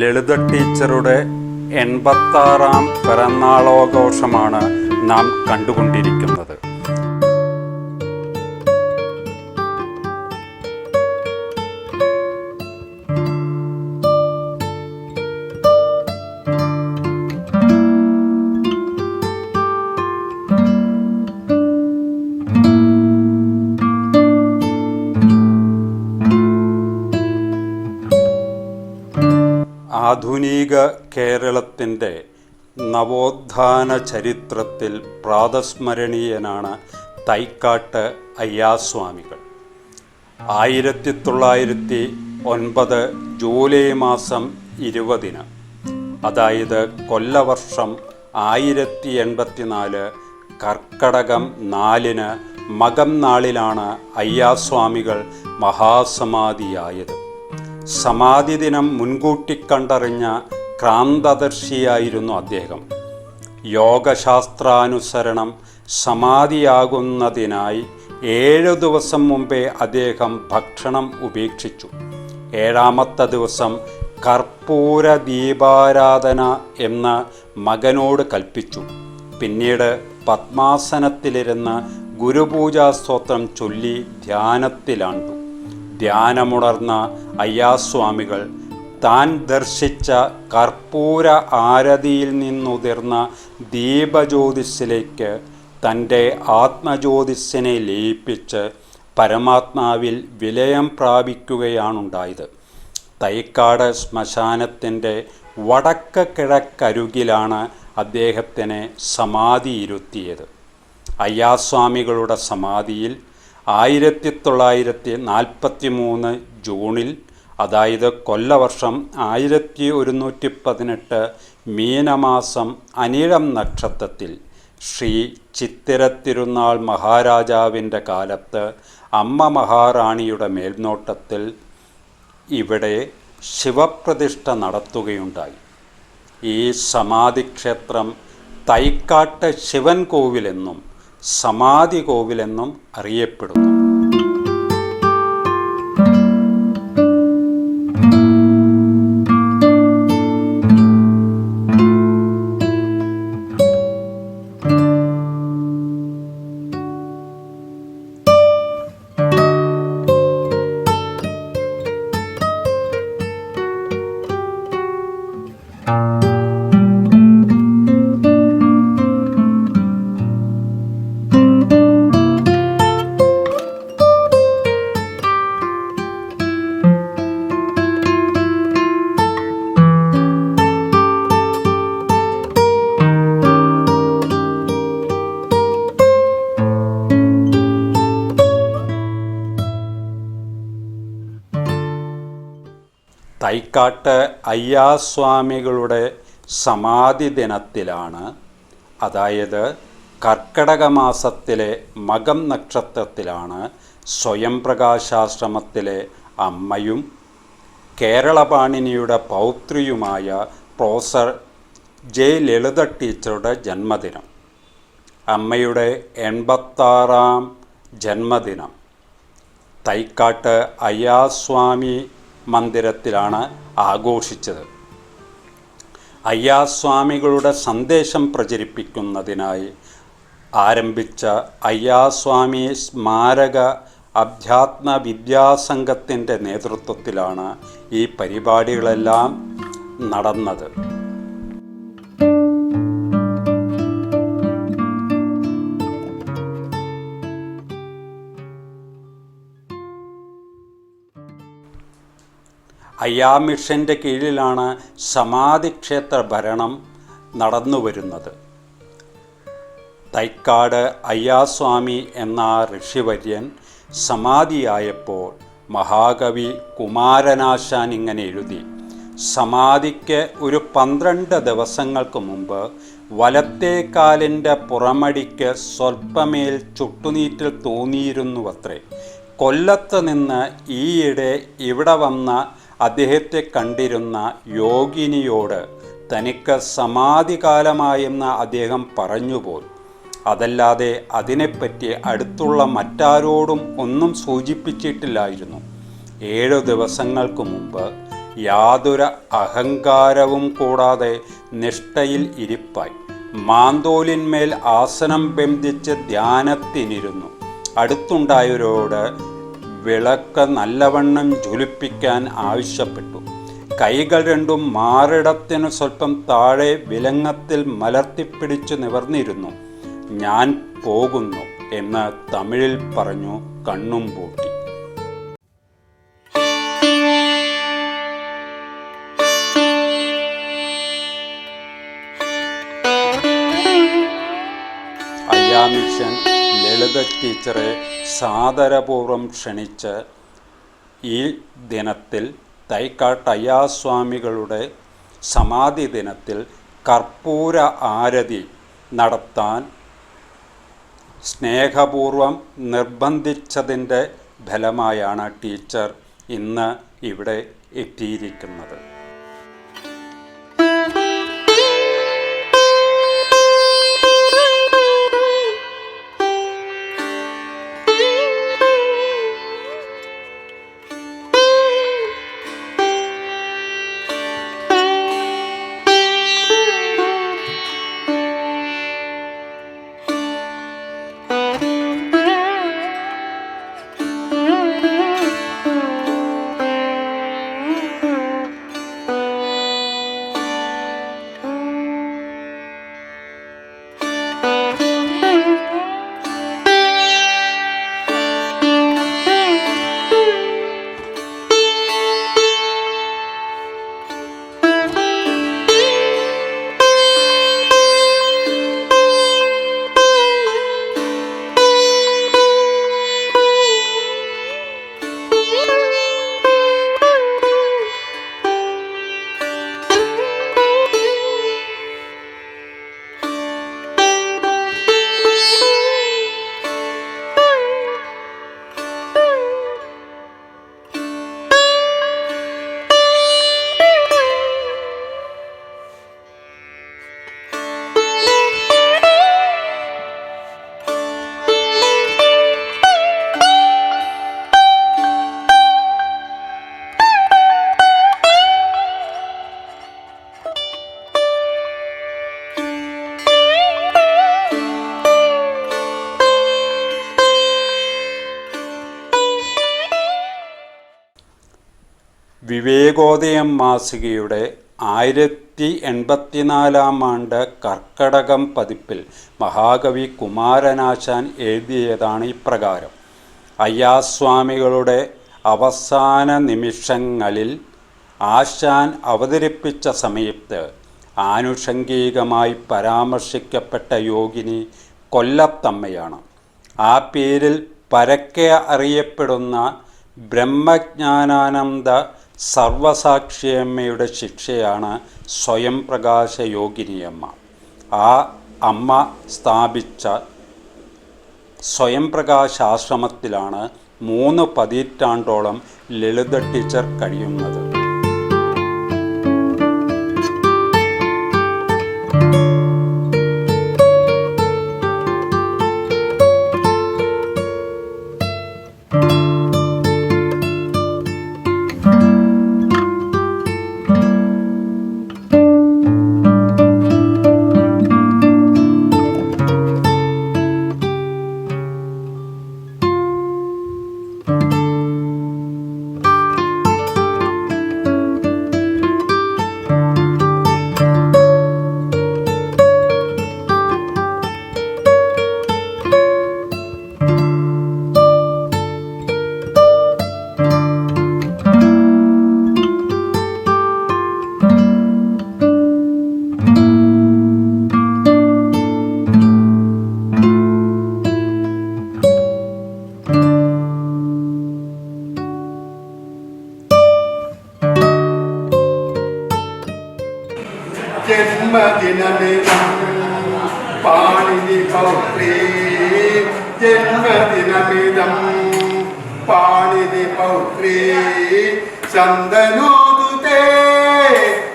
ലളിത ടീച്ചറുടെ എൺപത്താറാം പിറന്നാളാഘോഷമാണ് നാം കണ്ടുകൊണ്ടിരിക്കുന്നത്. ആധുനിക കേരളത്തിന്റെ നവോത്ഥാന ചരിത്രത്തിൽ പ്രാതസ്മരണീയനാണ് തൈക്കാട്ട് അയ്യാസ്വാമികൾ. ആയിരത്തി തൊള്ളായിരത്തി ഒൻപത് ജൂലൈ മാസം ഇരുപതിന് അതായത് കൊല്ലവർഷം ആയിരത്തി എൺപത്തിനാല് കർക്കടകം നാലിന് മകം നാളിലാണ് അയ്യാസ്വാമികൾ മഹാസമാധിയായത്. സമാധി ദിനം മുൻകൂട്ടി കണ്ടറിഞ്ഞ ക്രാന്തദർശിയായിരുന്നു അദ്ദേഹം. യോഗശാസ്ത്രാനുസരണം സമാധിയാകുന്നതിനായി ഏഴു ദിവസം മുമ്പേ അദ്ദേഹം ഭക്ഷണം ഉപേക്ഷിച്ചു. ഏഴാമത്തെ ദിവസം കർപ്പൂര ദീപാരാധന എന്ന് മകനോട് കൽപ്പിച്ചു. പിന്നീട് പത്മാസനത്തിലിരുന്ന് ഗുരുപൂജാസ്തോത്രം ചൊല്ലി ധ്യാനത്തിലാണ്ടു. ധ്യാനമുണർന്ന അയ്യാസ്വാമികൾ താൻ ദർശിച്ച കർപ്പൂര ആരതിയിൽ നിന്നുതിർന്ന ദീപജ്യോതിസിലേക്ക് തന്റെ ആത്മജ്യോതിസിനെ ലയിപ്പിച്ച് പരമാത്മാവിൽ വിലയം പ്രാപിക്കുകയാണുണ്ടായത്. തൈക്കാട് ശ്മശാനത്തിന്റെ വടക്ക് കിഴക്കരുകിലാണ് അദ്ദേഹത്തിനെ സമാധിയിരുത്തിയത്. അയ്യാസ്വാമികളുടെ സമാധിയിൽ ആയിരത്തി തൊള്ളായിരത്തി നാൽപ്പത്തി മൂന്ന് ജൂണിൽ അതായത് കൊല്ലവർഷം ആയിരത്തി ഒരുന്നൂറ്റി പതിനെട്ട് മീനമാസം അനിഴം നക്ഷത്രത്തിൽ ശ്രീ ചിത്തിരത്തിരുന്നാൾ മഹാരാജാവിന്റെ കാലത്ത് അമ്മ മഹാറാണിയുടെ മേൽനോട്ടത്തിൽ ഇവിടെ ശിവപ്രതിഷ്ഠ നടത്തുകയുണ്ടായി. ഈ സമാധിക്ഷേത്രം തൈക്കാട്ട് ശിവൻ കോവിലെന്നും സമാധി കോവിലെന്നും അറിയപ്പെടുന്നു. തൈക്കാട്ട് അയ്യാസ്വാമികളുടെ സമാധി ദിനത്തിലാണ് അതായത് കർക്കടക മാസത്തിലെ മകം നക്ഷത്രത്തിലാണ് സ്വയം പ്രകാശാശ്രമത്തിലെ അമ്മയും കേരളപാണിനിയുടെ പൗത്രിയുമായ പ്രൊഫസർ ജെ ലളിത ടീച്ചറുടെ ജന്മദിനം അമ്മയുടെ എൺപത്താറാം ജന്മദിനം. തൈക്കാട്ട് അയ്യാസ്വാമി മന്ദിരത്തിലാണ് ആഘോഷിച്ചത്. അയ്യാസ്വാമികളുടെ സന്ദേശം പ്രചരിപ്പിക്കുന്നതിനായി ആരംഭിച്ച അയ്യാസ്വാമി സ്മാരക അധ്യാത്മ വിദ്യാസംഘത്തിന്റെ നേതൃത്വത്തിലാണ് ഈ പരിപാടികളെല്ലാം നടന്നത്. അയ്യാ മിഷന്റെ കീഴിലാണ് സമാധിക്ഷേത്ര ഭരണം നടന്നു വരുന്നത് തൈക്കാട് അയ്യാസ്വാമി എന്ന ഋഷിവര്യൻ സമാധിയായപ്പോൾ മഹാകവി കുമാരനാശാൻ ഇങ്ങനെ എഴുതി സമാധിക്ക് ഒരു പന്ത്രണ്ട് ദിവസങ്ങൾക്ക് മുമ്പ് വലത്തേക്കാലിന്റെ പുറമടിക്ക് സ്വൽപ്പമേൽ ചുട്ടുനീറ്റിൽ തോന്നിയിരുന്നുവത്രേ കൊല്ലത്ത് നിന്ന് ഈയിടെ ഇവിടെ വന്ന അദ്ദേഹത്തെ കണ്ടിരുന്ന യോഗിനിയോട് തനിക്ക് സമാധി സമാധികാലമായെന്ന് അദ്ദേഹം പറഞ്ഞുപോൽ. അതല്ലാതെ അതിനെപ്പറ്റി അടുത്തുള്ള മറ്റാരോടും ഒന്നും സൂചിപ്പിച്ചിട്ടില്ലായിരുന്നു. ഏഴു ദിവസങ്ങൾക്ക് മുമ്പ് യാതൊരു അഹങ്കാരവും കൂടാതെ നിഷ്ഠയിൽ ഇരിപ്പായി. മാന്തോലിന്മേൽ ആസനം ബന്ധിച്ച് ധ്യാനത്തിനിരുന്നു. അടുത്തുണ്ടായവരോട് വിളക്ക് നല്ലവണ്ണം ജ്വലിപ്പിക്കാൻ ആവശ്യപ്പെട്ടു. കൈകൾ രണ്ടും മാറിടത്തിന് സ്വല്പം താഴെ വിലങ്ങത്തിൽ മലർത്തിപ്പിടിച്ചു നിവർന്നിരുന്നു. ഞാൻ പോകുന്നു എന്ന് തമിഴിൽ പറഞ്ഞു കണ്ണും പൂട്ടി. അയ്യാ മിഷൻ ലളിത ടീച്ചറെ സാദരപൂർവം ക്ഷണിച്ച് ഈ ദിനത്തിൽ തൈക്കാട്ട് അയ്യാസ്വാമികളുടെ സമാധി ദിനത്തിൽ കർപ്പൂര ആരതി നടത്താൻ സ്നേഹപൂർവം നിർബന്ധിച്ചതിന്റെ ഫലമായാണ് ടീച്ചർ ഇന്ന് ഇവിടെ എത്തിയിരിക്കുന്നത്. വിവേകോദയം മാസികയുടെ ആയിരത്തി എൺപത്തിനാലാം ആണ്ട് കർക്കടകം പതിപ്പിൽ മഹാകവി കുമാരനാശാൻ എഴുതിയതാണ് ഇപ്രകാരം. അയ്യാസ്വാമികളുടെ അവസാന നിമിഷങ്ങളിൽ ആശാൻ അവതരിപ്പിച്ച സമയത്ത് ആനുഷംഗികമായി പരാമർശിക്കപ്പെട്ട യോഗിനി കൊല്ലത്തമ്മയാണ്. ആ പേരിൽ പരക്കെ അറിയപ്പെടുന്ന ബ്രഹ്മജ്ഞാനാനന്ദ സർവസാക്ഷിയമ്മയുടെ ശിക്ഷയാണ് സ്വയം പ്രകാശ യോഗിനിയമ്മ ആ അമ്മ സ്ഥാപിച്ച സ്വയം ആശ്രമത്തിലാണ് മൂന്ന് പതിറ്റാണ്ടോളം ലളിത ടീച്ചർ കഴിയുന്നത്. ജന്മദിനമിതം പാണിനി പൗത്രീ. ജന്മദിനമിതം പാണിനി പൗത്രീ. ചന്ദനോദുതേ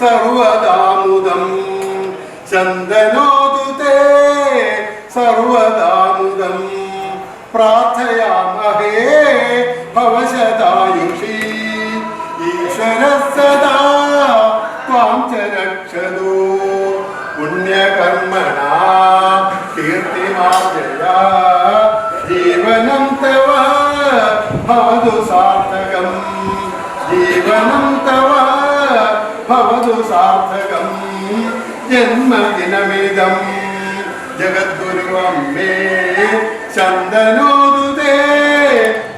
സർവദാമുദം. ചന്ദനോദുതേ സർവദാമുദം. പ്രാർത്ഥയാമഹേ ഭവതു സാർത്ഥകം ജീവനം തവ ഭവതു സാർത്ഥകം ജന്മദിനമിതം ജഗദ്ഗുരുവമ്മേ ചന്ദനോദുതേ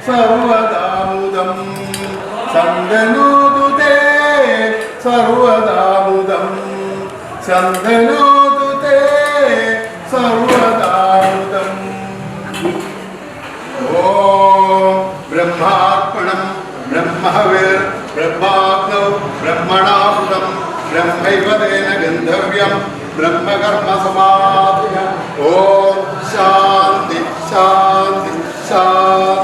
സർവദാമുദം ചന്ദനോദുതേ സർവദാമുദം ചന്ദനോദുതേ സർവദാമുദം బ్రహ్మవేర్ బ్రహ్మాగ్నౌ బ్రహ్మణాహృతం బ్రహ్మైవదేన గంధర్వ్యం బ్రహ్మకర్మ సమాధి ఓం శాంతి శాంతి శాంతి